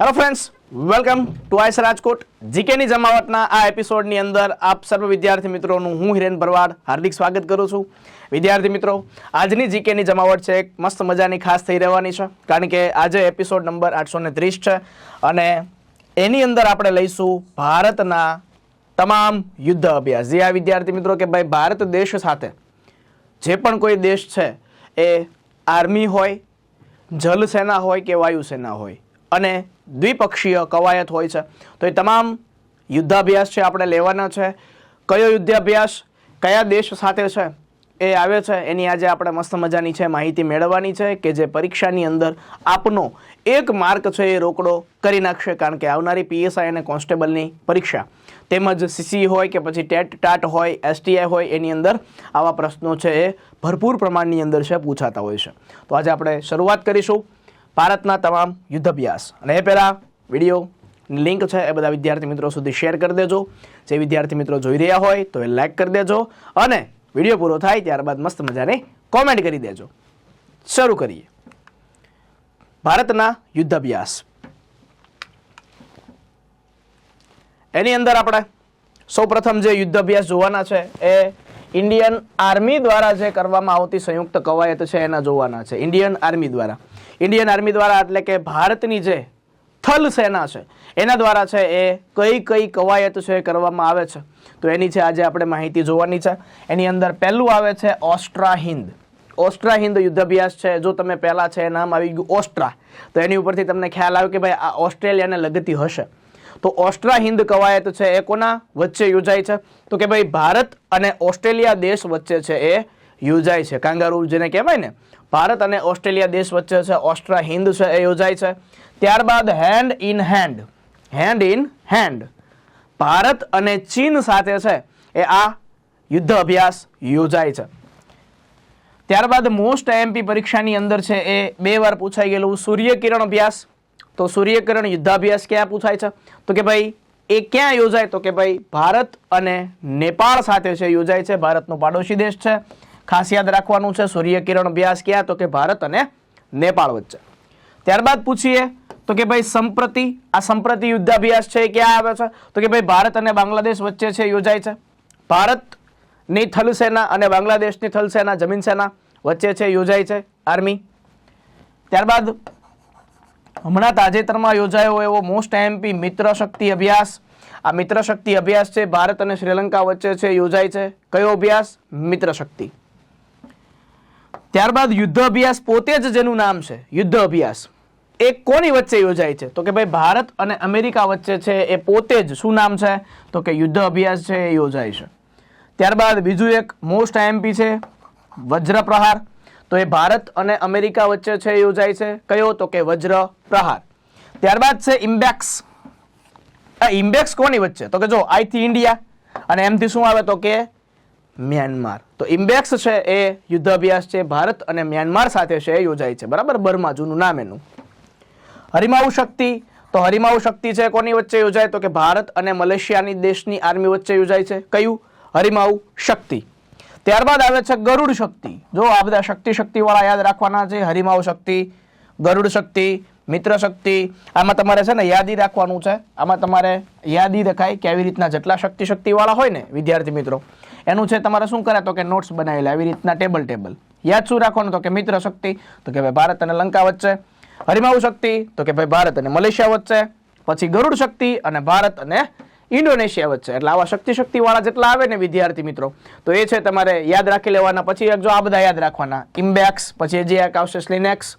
Hello friends welcome to ICE Rajkot જીકેની જમાવટના આ એપિસોડની અંદર આપ સર્વ વિદ્યાર્થી મિત્રોનું હું હિરેન ભરવાડ હાર્દિક સ્વાગત કરું છું. વિદ્યાર્થી મિત્રો, આજની જીકેની જમાવટ છે, એક મસ્ત મજાની ખાસ થઈ રહેવાની છે, કારણ કે આજે એપિસોડ નંબર આઠસો ને ત્રીસ છે અને એની અંદર આપણે લઈશું ભારતના તમામ યુદ્ધ અભ્યાસ. જે આ વિદ્યાર્થી મિત્રો, કે ભાઈ, ભારત દેશ સાથે જે પણ કોઈ દેશ છે, એ આર્મી હોય જલ સેના હોય કે વાયુસેના હોય, અને દ્વિપક્ષીય કવાયત હોય છે. તો એ તમામ યુદ્ધાભ્યાસ છે આપણે લેવાના છે. કયો યુદ્ધાભ્યાસ કયા દેશ સાથે છે એ આવે છે, એની આજે આપણે મસ્ત મજાની છે માહિતી મેળવવાની છે કે જે પરીક્ષાની અંદર આપનો એક માર્ક છે એ રોકડો કરી નાખશે કારણ કે આવનારી પીએસઆઈ અને કોન્સ્ટેબલની પરીક્ષા. તેમજ સીસી હોય કે પછી ટેટ ટાટ હોય, એસટીઆઈ હોય, એની અંદર આવા પ્રશ્નો છે એ ભરપૂર પ્રમાણની અંદર છે, પૂછાતા હોય છે. તો આજે આપણે શરૂઆત કરીશું. ભારતના તમામ યુદ્ધ અભ્યાસ અને એ પહેલાં વીડિયો લિંક છે એ બધા વિદ્યાર્થી મિત્રો સુધી શેર કરી દેજો. જે વિદ્યાર્થી મિત્રો જોઈ રહ્યા હોય તો એ લાઈક કરી દેજો અને વીડિયો પૂરો થાય ત્યારબાદ મસ્ત મજાની કોમેન્ટ કરી દેજો. શરૂ કરીએ. ભારતના યુદ્ધ અભ્યાસ એની અંદર આપણે સૌપ્રથમ જે યુદ્ધ અભ્યાસ જોવાના છે એ ઇન્ડિયન આર્મી દ્વારા જે કરવામાં આવતી સંયુક્ત કવાયત છે, એના જોવાના છે. ઇન્ડિયન આર્મી દ્વારા. ઇન્ડિયન આર્મી દ્વારા એટલે કે ભારતની જે થલ સેના છે, એના દ્વારા છે, એ કઈ કઈ કવાયત છે એ કરવામાં આવે છે. તો એની છે આજે આપણે માહિતી જોવાની છે. એની અંદર પહેલું આવે છે ઓસ્ટ્રા હિન્દ. ઓસ્ટ્રા હિન્દ યુદ્ધાભ્યાસ છે. જો તમે પહેલાં છે નામ આવી ગયું ઓસ્ટ્રા. તો એની ઉપરથી તમને ખ્યાલ આવ્યો કે ભાઈ આ ઓસ્ટ્રેલિયાને લગતી હશે. તો ઓસ્ટ્રા હિન્દ કવાયત છે એ કોના વચ્ચે યોજાય છે? તો કે ભાઈ ભારત અને ઓસ્ટ્રેલિયા દેશ વચ્ચે છે એ યોજાય છે. કાંગારૂ જેને કહેવાય ને, ભારત અને ઓસ્ટ્રેલિયા દેશ વચ્ચે છે, ઓસ્ટ્રા હિન્દ છે એ યોજાય છે. ત્યારબાદ hand in hand hand in hand Bharat અને ચીન સાથે છે એ આ યુદ્ધ અભ્યાસ યોજાય છે. ત્યારબાદ મોસ્ટ એમપી પરીક્ષાની અંદર છે એ બે વાર પૂછાઈ ગયેલું સૂર્યકિરણ અભ્યાસ. તો સૂર્યકિરણ યુદ્ધાભ્યાસ ક્યાં પૂછાય છે? તો કે ભાઈ, એ ક્યાં યોજાય? તો કે ભાઈ, ભારત અને નેપાળ સાથે છે, યોજાય છે. ભારતનો પાડોશી દેશ છે. ખાસ યાદ રાખવાનું છે, સૂર્યકિરણ અભ્યાસ ક્યાં? તો કે ભારત અને નેપાળ વચ્ચે. ત્યારબાદ પૂછીએ, તો કે ભાઈ, સંપ્રતિ, આ સંપ્રતિ યુદ્ધાભ્યાસ છે એ ક્યાં આવે છે? તો કે ભાઈ, ભારત અને બાંગ્લાદેશ વચ્ચે છે, યોજાય છે. ભારતની થલ સેના અને બાંગ્લાદેશની થલ સેના, જમીન સેના વચ્ચે છે, યોજાય છે, આર્મી. ત્યારબાદ હમણાં તાજેતરમાં યોજાયો એવો મોસ્ટ એમપી મિત્ર શક્તિ અભ્યાસ. આ મિત્ર શક્તિ અભ્યાસ છે, ભારત અને શ્રીલંકા વચ્ચે છે, યોજાય છે. કયો અભ્યાસ? મિત્ર શક્તિ. ત્યારબાદ યુદ્ધ અભ્યાસ પોતે જ જેનું નામ છે, યુદ્ધ અભ્યાસ. એ કોની વચ્ચે યોજાય છે? તો કે ભાઈ ભારત અને અમેરિકા વચ્ચે છે, એ પોતે જ શું નામ છે? તો કે યુદ્ધ અભ્યાસ છે, એ યોજાય છે. ત્યારબાદ બીજું એક મોસ્ટ એમપી છે વજ્ર પ્રહાર તો એ ભારત અને અમેરિકા વચ્ચે છે યોજાય છે? કયો? તો કે વજ્ર પ્રહાર. ત્યારબાદ છે ઇમ્બેક્સ. આ ઇમ્બેક્સ કોની વચ્ચે? તો કે જો આઈથી ઇન્ડિયા. અને એમથી શું આવે? તો કે મ્યાનમાર. તો ઇમ્બેક્સ છે એ યુદ્ધ અભ્યાસ છે, ભારત અને મ્યાનમાર સાથે છે એ યોજાય છે. બરાબર? બર્મા, જૂનું નામ એનું. હરિમાઉ શક્તિ. તો હરિમાઉ શક્તિ છે કોની વચ્ચે યોજાય? તો કે ભારત અને મલેશિયાની દેશની આર્મી વચ્ચે યોજાય છે. કયું? હરિમાઉ શક્તિ. ત્યારબાદ આવે છે ગરુડ શક્તિ. જો આ બધા શક્તિ શક્તિ વાળા યાદ રાખવાના છે, હરિમાવ શક્તિ, ગરુડ શક્તિ, મિત્ર શક્તિ, આમાં તમારે છે ને યાદી રાખવાનું છે. આમાં તમારે યાદી રખાય કે આવી રીતના જેટલા શક્તિ શક્તિ વાળા હોય ને વિદ્યાર્થી મિત્રો, એનું છે તમારે શું કરે તો કે નોટ્સ બનાવેલા, આવી રીતના ટેબલ ટેબલ યાદ શું રાખવાનું તો કે મિત્ર શક્તિ, તો કે ભાઈ ભારત અને લંકા વચ્ચે. હરિમાવ શક્તિ, તો કે ભાઈ ભારત અને મલેશિયા વચ્ચે. પછી ગરુડ શક્તિ અને ભારત અને ઇન્ડોનેશિયા વચ્ચે. એટલે આવા શક્તિ શક્તિ વાળા જેટલા આવે ને વિદ્યાર્થી મિત્રો, તો એ છે તમારે યાદ રાખી લેવાના. પછી જો આ બધા યાદ રાખવાના. ઇમ્બેક્સ પછી જે એક આવશે સ્લિનેક્સ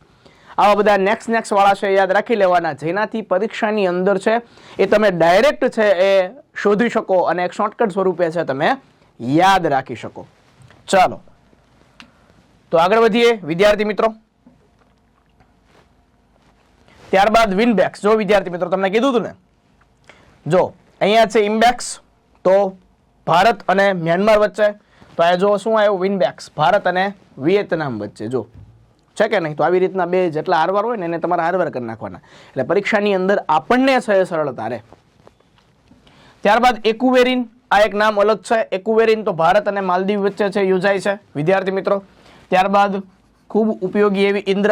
આવા બધા નેક્સ્ટ નેક્સ્ટ વાળા છે યાદ રાખી લેવાના. જેનાથી પરીક્ષાની અંદર છે એ તમે ડાયરેક્ટ છે એ શોધી શકો અને એક શોર્ટકટ સ્વરૂપે છે તમે યાદ રાખી શકો. ચાલો. તો આગળ વધીએ. વિદ્યાર્થી મિત્રો. ત્યારબાદ વિનબેક્સ જો વિદ્યાર્થી મિત્રો તમને કીધું હતું ને, જો અહીંયા છે ઇમ્બેક્સ તો ભારત અને મ્યાનમાર વચ્ચે. તો આ જો શું આવ્યું? વિનબેક્સ ભારત અને વિયેતનામ વચ્ચે. જો. છે કે નહીં? તો આવી રીતના બે જેટલા હારવાર હોય ને, એને તમારે હારવાર કરી નાખવાના. એટલે પરીક્ષાની અંદર આપણને છે સરળતા રહે ત્યારબાદ એક્યુવેરિન આ એક નામ અલગ છે. એક્યુવેરિન તો ભારત અને માલદીવ વચ્ચે છે, યોજાય છે, વિદ્યાર્થી મિત્રો. ત્યારબાદ ખૂબ ઉપયોગી એવી ઇન્દ્ર.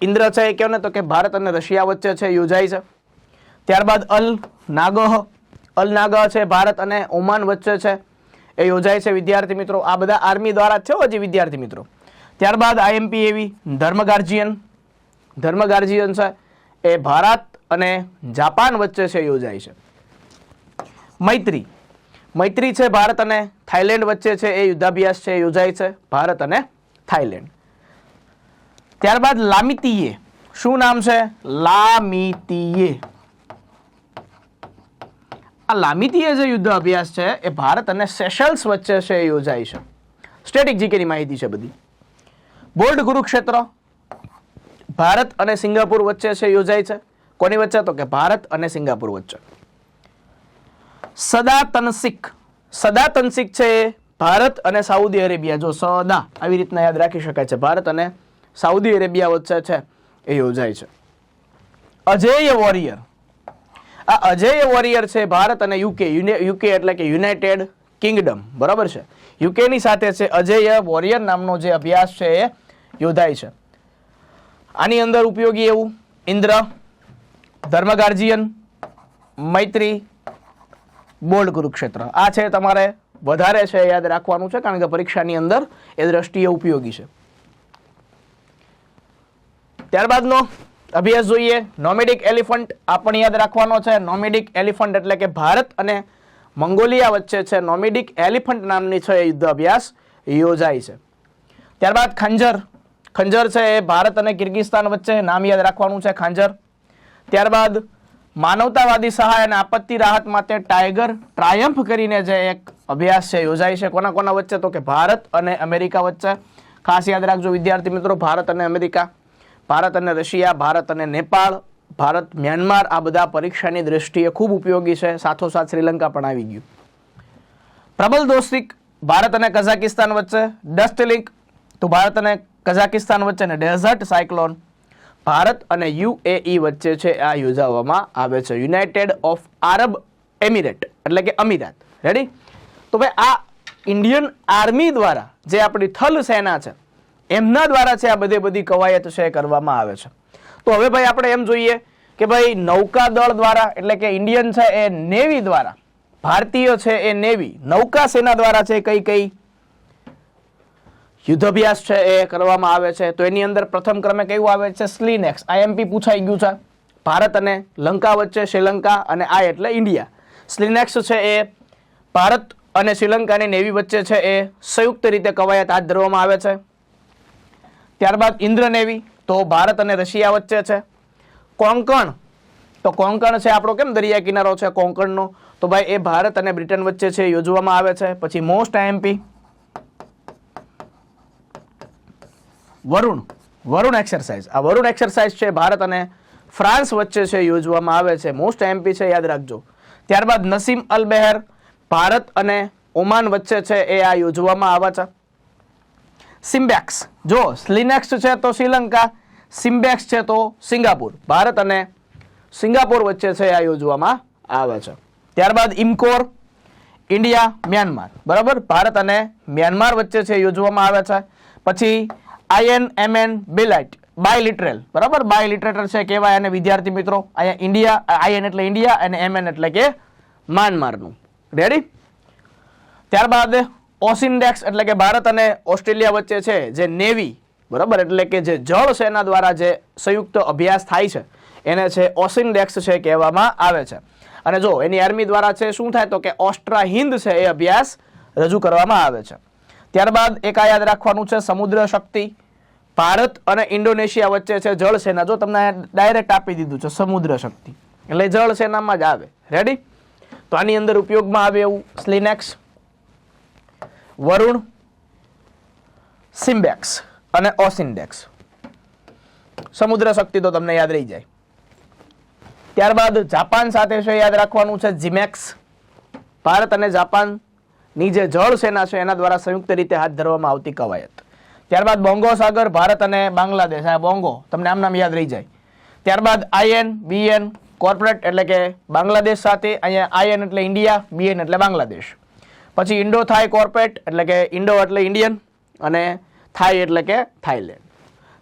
ઇન્દ્ર છે એ કહો ને? તો કે ભારત અને રશિયા વચ્ચે છે, યોજાય છે. ત્યારબાદ અલ નાગહ અલ નાગહ છે ભારત અને ઓમાન વચ્ચે છે. એ યોજાય છે વિદ્યાર્થી મિત્રો. આ બધા આર્મી દ્વારા છે હજી વિદ્યાર્થી મિત્રો. ત્યારબાદ આઈએમપી એવી ધર્મ ગાર્જિયન ધર્મ ગાર્જિયન છે. એ ભારત અને જાપાન વચ્ચે છે યોજાય છે. મૈત્રી મૈત્રી છે ભારત અને થાઈલેન્ડ વચ્ચે છે. એ યુદ્ધાભ્યાસ છે યોજાય છે ભારત અને થાઈલેન્ડ ત્યારબાદ લામિતીએ, શું નામ છે? લામિતીએ. આ લામિતીય જે યુદ્ધ અભ્યાસ છે, એ ભારત અને સેશલ્સ વચ્ચે છે એ યોજાય છે. સ્ટેટિક જીકેની માહિતી છે બધી. બોર્ડ કુરુક્ષેત્ર ભારત અને સિંગાપુર વચ્ચે છે યોજાય છે. કોની વચ્ચે? તો કે ભારત અને સિંગાપુર વચ્ચે. સદા તનસિક સદા તનસિક છે ભારત અને સાઉદી અરેબિયા. જો સદા આવી રીતના યાદ રાખી શકાય છે. ભારત અને સાઉદી અરેબિયા વચ્ચે છે એ યોજાય છે. અજેય વોરિયર. આ અજેય વોરિયર છે ભારત અને યુકે યુકે એટલે કે યુનાઇટેડ કિંગડમ બરાબર છે? યુકેની સાથે છે અજેય વોરિયર નામનો જે અભ્યાસ છે એ યોજાય છે. આની અંદર ઉપયોગી એવું, ઇન્દ્ર ધર્મ ગાર્જિયન મૈત્રી બોર્ડ કુરુક્ષેત્ર. આ છે તમારે વધારે છે યાદ રાખવાનું છે, કારણ કે પરીક્ષાની અંદર એ દ્રષ્ટિએ ઉપયોગી છે. ત્યારબાદનો અભ્યાસ જોઈએ. નોમેડિક એલિફન્ટ આ પણ યાદ રાખવાનો છે. નોમેડિક એલિફન્ટ એટલે કે ભારત અને મંગોલિયા વચ્ચે છે. નોમેડિક એલિફન્ટ નામની છે યુદ્ધ અભ્યાસ યોજાય છે. ત્યારબાદ ખંજર. ખંજર છે એ ભારત અને કિર્ગિસ્તાન વચ્ચે નામ યાદ રાખવાનું છે ખાંજર. ત્યારબાદ માનવતાવાદી સહાય અને આપત્તિ રાહત માટે ટાઈગર ટ્રાયમ્ફ કરીને જે એક અભ્યાસ છે યોજાય છે. કોના કોના વચ્ચે? તો કે ભારત અને અમેરિકા વચ્ચે. ખાસ યાદ રાખજો વિદ્યાર્થી મિત્રો, ભારત અને અમેરિકા. ભારત અને રશિયા, ભારત અને નેપાળ, ભારત, મ્યાનમાર આ બધા પરીક્ષાની દ્રષ્ટિએ ખૂબ ઉપયોગી છે. સાથોસાથ શ્રીલંકા પણ આવી ગયું. પ્રબલ દોસ્તિક ભારત અને કઝાકિસ્તાન વચ્ચે ડસ્ટ લિંક, તો ભારત અને કઝાકિસ્તાન વચ્ચે ને ડેઝર્ટ સાયક્લોન, ભારત અને યુએઈ વચ્ચે છે આ યોજાવામાં આવે છે. યુનાઇટેડ ઓફ આરબ એમિરેટ, એટલે કે અમીરાત. રેડી તો ભાઈ આ ઇન્ડિયન આર્મી દ્વારા જે આપણી થલ સેના છે એમના દ્વારા છે આ બધી બધી કવાયત છે કરવામાં આવે છે. તો હવે ભાઈ આપણે એમ જોઈએ કે ભાઈ નૌકાદળ દ્વારા, એટલે કે ઇન્ડિયન છે એ નેવી દ્વારા, ભારતીય છે એ નેવી, નૌકા સેના દ્વારા છે કઈ કઈ યુદ્ધાભ્યાસ છે એ કરવામાં આવે છે. તો એની અંદર પ્રથમ ક્રમે કયું આવે છે? સ્લીનેક્સ આઈએમપી પૂછાઈ ગયું છે. ભારત અને લંકા વચ્ચે, શ્રીલંકા અને આ એટલે ઇન્ડિયા. સ્લીનેક્સ છે એ ભારત અને શ્રીલંકાની નેવી વચ્ચે છે એ સંયુક્ત રીતે કવાયત હાથ ધરવામાં આવે છે. ત્યારબાદ ઇન્દ્ર નેવી, તો ભારત અને રશિયા વચ્ચે છે. કોંકણ, તો કોંકણ છે આપણો કેમ દરિયા કિનારો છે કોંકણનો? તો ભાઈ એ ભારત અને બ્રિટન વચ્ચે છે યોજવામાં આવે છે. પછી most IMP Varun Varun exercise. આ વરુણ એક્સરસાઇઝ છે ભારત અને ફ્રાન્સ વચ્ચે છે યોજવામાં આવે છે. મોસ્ટ એમપી છે, યાદ રાખજો. ત્યારબાદ નસીમ અલ બેહર, ભારત અને ઓમાન વચ્ચે છે એ આ યોજવામાં આવે છે. સિમ્બેક્સ. જો સ્લિનેક્સ છે તો શ્રીલંકા, સિમ્બેક્સ છે તો સિંગાપુર. ભારત અને સિંગાપુર વચ્ચે છે આ યોજવામાં આવે છે. ત્યારબાદ ઇમકોર, ઇન્ડિયા, મ્યાનમાર. બરાબર? ભારત અને મ્યાનમાર વચ્ચે છે યોજવામાં આવે છે. પછી આઈએન એમએન બેલાઇટ, બાયલિટરલ. બરાબર? બાયલિટરેટર છે, કહેવાય અને વિદ્યાર્થી મિત્રો. અહીંયા ઇન્ડિયા, આઈએન એટલે ઇન્ડિયા અને એમએન એટલે કે મ્યાનમારનું. રેડી ત્યારબાદ ઓસિન્ડેક્સ એટલે કે ભારત અને ઓસ્ટ્રેલિયા વચ્ચે છે, જે નેવી, બરાબર? એટલે કે જે જળ સેના દ્વારા જે સંયુક્ત અભ્યાસ થાય છે, એને છે ઓસિન્ડેક્સ છે કહેવામાં આવે છે. અને જો એની આર્મી દ્વારા છે શું થાય, તો કે ઓસ્ટ્રા હિન્દ છે એ અભ્યાસ રજૂ કરવામાં આવે છે. ત્યારબાદ એક આ યાદ રાખવાનું છે, સમુદ્ર શક્તિ. ભારત અને ઇન્ડોનેશિયા વચ્ચે છે જળ સેના. જો તમને ડાયરેક્ટ આપી દીધું છે, સમુદ્ર શક્તિ. એટલે જળ સેનામાં જ આવે. રેડી તો આની અંદર ઉપયોગમાં આવે એવું સ્લિનેક્સ વરુણ, સિમ્બેક્સ અને ઓસિન્ડેક્સ. સમુદ્ર શક્તિ તો તમને યાદ રહી જાય. ત્યારબાદ જાપાન સાથે છે યાદ રાખવાનું છે જીમેક્સ ભારત અને જાપાનની જે જળ સેના છે એના દ્વારા સંયુક્ત રીતે હાથ ધરવામાં આવતી કવાયત. ત્યારબાદ બોંગો સાગર, ભારત અને બાંગ્લાદેશ. આ બોંગો, તમને આમ નામ યાદ રહી જાય. ત્યારબાદ આઈએન બીએન, કોર્પોરેટ એટલે કે બાંગ્લાદેશ સાથે, અહીંયા આઈએન એટલે ઇન્ડિયા, બીએન એટલે બાંગ્લાદેશ. પછી ઇન્ડો થાઈ કોર્પેટ, એટલે કે ઇન્ડો એટલે ઇન્ડિયન અને થાઈ એટલે કે થાઈલેન્ડ.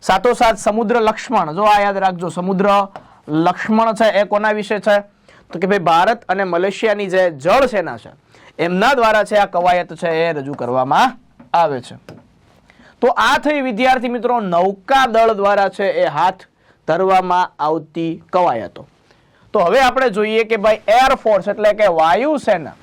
સાથોસાથ સમુદ્ર લક્ષ્મણ, જો આ યાદ રાખજો, સમુદ્ર લક્ષ્મણ છે, એ કોના વિશે છે? તો કે ભાઈ ભારત અને મલેશિયાની જે જળ સેના છે, એમના દ્વારા છે આ કવાયત છે એ રજૂ કરવામાં આવે છે. તો આ થઈ વિદ્યાર્થી મિત્રો નૌકા દળ દ્વારા છે એ હાથ ધરવામાં આવતી કવાયતો. તો હવે આપણે જોઈએ કે ભાઈ એરફોર્સ એટલે કે વાયુસેના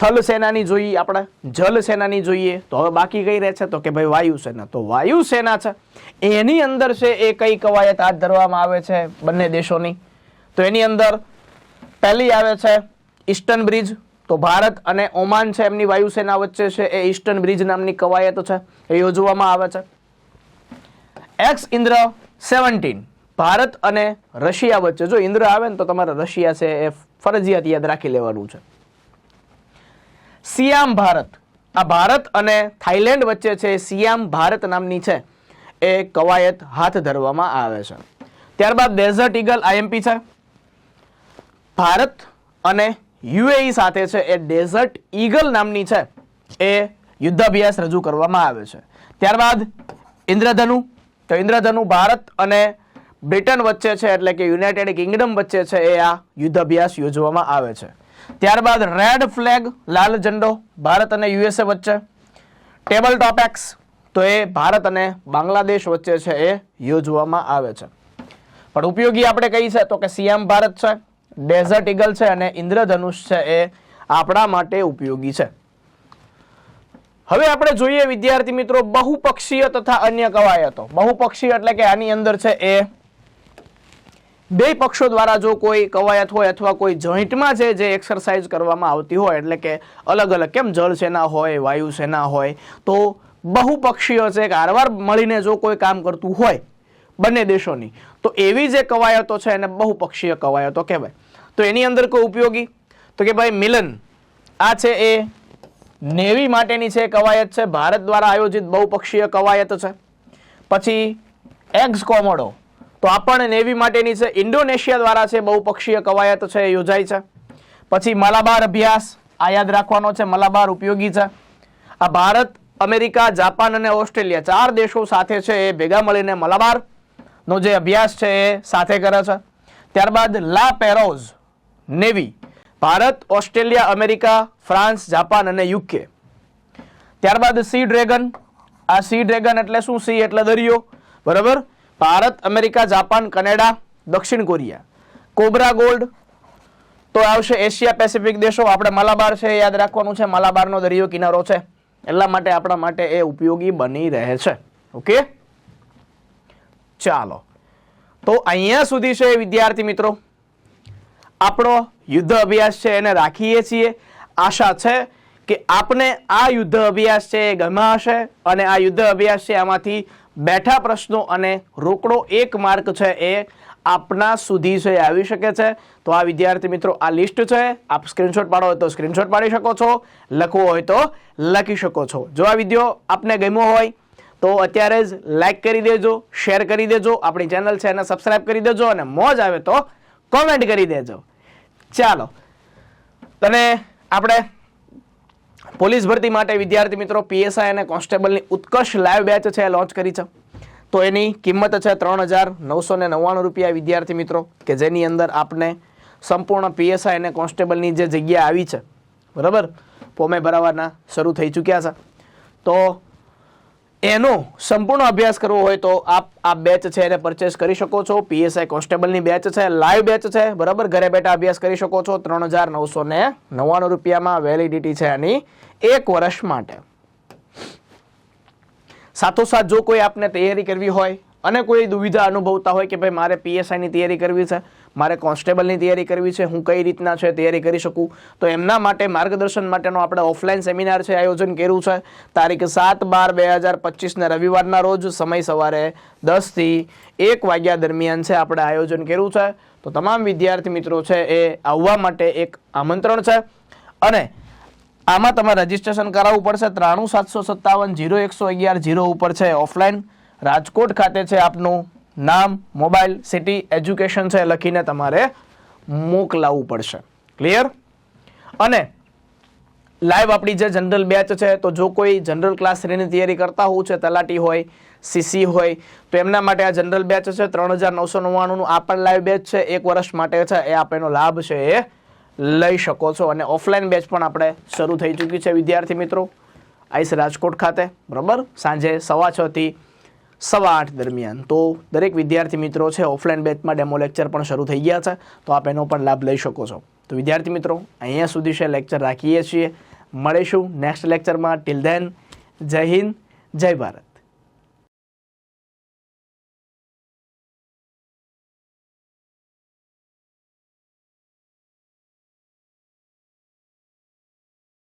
થલ સેનાની જોઈએ આપણે જલ સેનાની જોઈએ. તો હવે બાકી કઈ રહે છે? તો કે ભાઈ વાયુસેના. તો વાયુસેના છે. એની અંદર છે એ કઈ કવાયત હાથ ધરવામાં આવે છે બંને દેશોની? તો એની અંદર પહેલી આવે છે ઈસ્ટર્ન બ્રિજ. તો ભારત અને ઓમાન છે એમની વાયુસેના વચ્ચે છે એ ઈસ્ટર્ન બ્રિજ નામની કવાયત છે એ યોજવામાં આવે છે. X Indra seventeen. ભારત અને રશિયા વચ્ચે. જો ઇન્દ્ર આવે ને તો તમારે રશિયા છે એ ફરજિયાત યાદ રાખી લેવાનું છે. સિયામ ભારત. આ ભારત અને થાઈલેન્ડ વચ્ચે છે સિયામ ભારત નામની છે. એ કવાયત હાથ ધરવામાં આવે છે. ત્યારબાદ ડેઝર્ટ ઈગલ આઈએમપી છે. ભારત અને યુએઈ સાથે છે એ ડેઝર્ટ ઈગલ નામની છે. એ યુદ્ધાભ્યાસ રજૂ કરવામાં આવે છે. ત્યારબાદ ઇન્દ્રધનુ. તો ઇન્દ્રધનુ ભારત અને બ્રિટન વચ્ચે છે એટલે કે યુનાઇટેડ કિંગડમ વચ્ચે છે એ આ યુદ્ધાભ્યાસ યોજવામાં આવે છે. ત્યારબાદ રેડ ફ્લેગ લાલ ઝંડો, ભારત અને યુએસએ વચ્ચે. ટેબલ ટોપ એક્સ તો એ ભારત અને બાંગ્લાદેશ વચ્ચે છે એ યોજવામાં આવે છે. પણ ઉપયોગી આપણે કહી છે? તો કે સીએમ ભારત છે ડેઝર્ટ ઇગલ છે અને ઇન્દ્રધનુષ છે એ આપણા માટે ઉપયોગી છે. હવે આપણે જોઈએ વિદ્યાર્થી મિત્રો, બહુપક્ષીય તથા અન્ય કવાયતો. બહુપક્ષીય એટલે કે આની અંદર છે એ બે પક્ષો દ્વારા જો કોઈ કવાયત હોય અથવા કોઈ જોઈન્ટમાં છે, જે એક્સરસાઇઝ કરવામાં આવતી હોય, એટલે કે અલગ અલગ કેમ જળ સેના હોય વાયુસેના હોય, તો બહુપક્ષીય છે કારવાર મળીને જો કોઈ કામ કરતું હોય બંને દેશોની, તો એવી જે કવાયતો છે એને બહુપક્ષીય કવાયતો કહેવાય. તો એની અંદર કોઈ ઉપયોગી? તો કે ભાઈ મિલન, આ છે એ નેવી માટેની છે કવાયત છે, ભારત દ્વારા આયોજિત બહુપક્ષીય કવાયત છે. પછી એક્સ કોમોડો તો આ પણ નેવી માટેની છે. ઇન્ડોનેશિયા દ્વારા છે બહુપક્ષીય કવાયત છે, એ યોજાય છે. પછી મલાબાર અભ્યાસ, આ યાદ રાખવાનો છે, મલાબાર ઉપયોગી છે. આ ભારત, અમેરિકા, જાપાન અને ઓસ્ટ્રેલિયા ચાર દેશો સાથે છે, એ ભેગા મળીને મલાબાર નો જે અભ્યાસ છે, એ સાથે કરે છે. ત્યારબાદ La Perouse, navy, Bharat, Australia, America, France, Japan અને યુકે. ત્યારબાદ સી ડ્રેગન, આ સી ડ્રેગન એટલે શું? સી એટલે દરિયો. બરાબર? ભારત, અમેરિકા, જાપાન, કનેડા, દક્ષિણ કોરિયા. કોબરા ગોલ્ડ તો આવશે એશિયા પેસિફિક દેશો. આપણે મલાબાર છે યાદ રાખવાનું છે. મલાબારનો દરિયો કિનારો છે. એટલા માટે આપણા માટે એ ઉપયોગી બની રહે છે. ઓકે? ચાલો. તો અહીંયા સુધી છે વિદ્યાર્થી મિત્રો. આપણો યુદ્ધ અભ્યાસ છે એને રાખીએ છીએ. આશા છે કે આપને આ યુદ્ધ અભ્યાસ છે એ ગમ્યા હશે અને આ યુદ્ધ અભ્યાસ છે આમાંથી બેઠા પ્રશ્નો અને રોકડો એક માર્ક છે એ આપના સુધી છે આવી શકે છે. તો આ વિદ્યાર્થી મિત્રો, આ લિસ્ટ છે. આપ સ્ક્રીનશોટ પાડો હોય તો સ્ક્રીનશોટ પાડી શકો છો. લખવો હોય તો લખી શકો છો. જો આ વીડિયો આપને ગમ્યો હોય, તો અત્યારે જ લાઈક કરી દેજો શેર કરી દેજો. આપણી ચેનલ છે એને સબસ્ક્રાઇબ કરી દેજો અને મોજ આવે તો કોમેન્ટ કરી દેજો. ચાલો. તને આપણે પોલીસ ભરતી માટે વિદ્યાર્થી મિત્રો પીએસઆઈ અને કોન્સ્ટેબલની ઉત્કર્ષ લાઈવ બેચ છે લોન્ચ કરી છે. તો એની કિંમત છે ત્રણ હજાર નવસો નવ્વાણું રૂપિયા. વિદ્યાર્થી મિત્રો, કે જેની અંદર આપને સંપૂર્ણ પીએસઆઈ અને કોન્સ્ટેબલની જે જગ્યા આવી છે, બરાબર? પોમે ભરાવાના શરૂ થઈ ચૂક્યા છે. તો એનો સંપૂર્ણ અભ્યાસ કરવો હોય તો આપ આ બેચ છે એને પરચેસ કરી શકો છો. પીએસઆઈ કોન્સ્ટેબલની બેચ છે લાઈવ બેચ છે. બરાબર? ઘરે બેઠા અભ્યાસ કરી શકો છો. ત્રણ હજાર નવસો ને નવ્વાણું રૂપિયામાં વેલિડિટી છે એની એક વર્ષ માટે. સાથોસાથ જો કોઈ આપને તૈયારી કરવી હોય અને કોઈ દુવિધા અનુભવતા હોય કે ભાઈ મારે પીએસઆઈની તૈયારી કરવી છે મારે કોન્સ્ટેબલની તૈયારી કરવી છે, હું કઈ રીતના છે તૈયારી કરી શકું? તો એમના માટે, માર્ગદર્શન માટેનો આપણે ઓફલાઈન સેમિનાર છે, આયોજન કર્યું છે. તારીખ સાત બાર બે હજાર પચીસના રવિવારના રોજ સમય સવારે દસથી એક વાગ્યા દરમિયાન છે આપણે આયોજન કર્યું છે. તો તમામ વિદ્યાર્થી મિત્રો છે એ આવવા માટે એક આમંત્રણ છે. અને આમાં તમારે રજીસ્ટ્રેશન કરાવવું પડશે. ત્રાણું સાતસો સત્તાવન જીરો એકસો અગિયાર જીરો ઉપર છે ઓફલાઈન. રાજકોટ ખાતે છે આપનું નામ, મોબાઈલ, સિટી, એજ્યુકેશન છે લખીને તમારે મોકલાવવું પડશે. ક્લિયર અને લાઈવ આપણી જે જનરલ બેચ છે, તો જો કોઈ જનરલ ક્લાસ થ્રીની તૈયારી કરતા હોવું છે, તલાટી હોય સીસી હોય, તો એમના માટે આ જનરલ બેચ છે, ત્રણ હજાર નવસો નવ્વાણુંનું આ પણ લાઈવ બેચ છે, એક વર્ષ માટે છે, એ આપ લાભ છે એ લઈ શકો છો. અને ઓફલાઈન બેચ પણ આપણે શરૂ થઈ ચૂકી છે, વિદ્યાર્થી મિત્રો. આઈસ રાજકોટ ખાતે, બરાબર? સાંજે સવા છથી સવા આઠ દરમિયાન. તો દરેક વિદ્યાર્થી મિત્રો છે, ઓફલાઈન બેચમાં ડેમો લેક્ચર પણ શરૂ થઈ ગયા છે, તો આપ એનો પણ લાભ લઈ શકો છો. તો વિદ્યાર્થી મિત્રો, અહીંયા સુધી છે, લેક્ચર રાખીએ છીએ. મળીશું નેક્સ્ટ લેક્ચરમાં. ટિલ ધેન જય હિન્દ, જય ભારત.